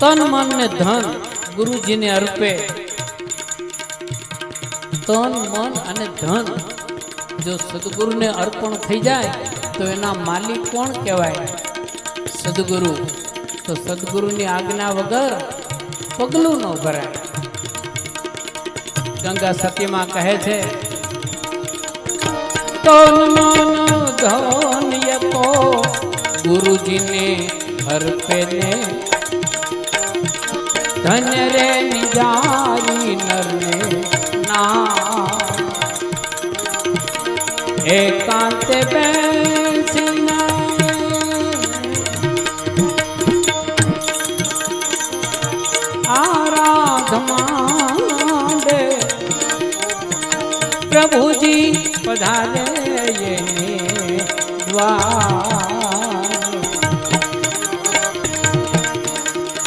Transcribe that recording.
તન મન ને ધન ગુરુજીને અર્પે. તન, મન અને ધન જો સદગુરુને અર્પણ થઈ જાય, તો એના માલિક કોણ કહેવાય? સદગુરુ. તો સદગુરુની આજ્ઞા વગર પગલું ન ભરાય. ગંગા સતીમાં કહે છે, તન, મન, ધન યકો ગુરુજીને અર્પે ને ધન્ય રે નિજારી નરને ના. એકાંત બેસીને આરાધમાં પ્રભુજી પધારે દ્વારા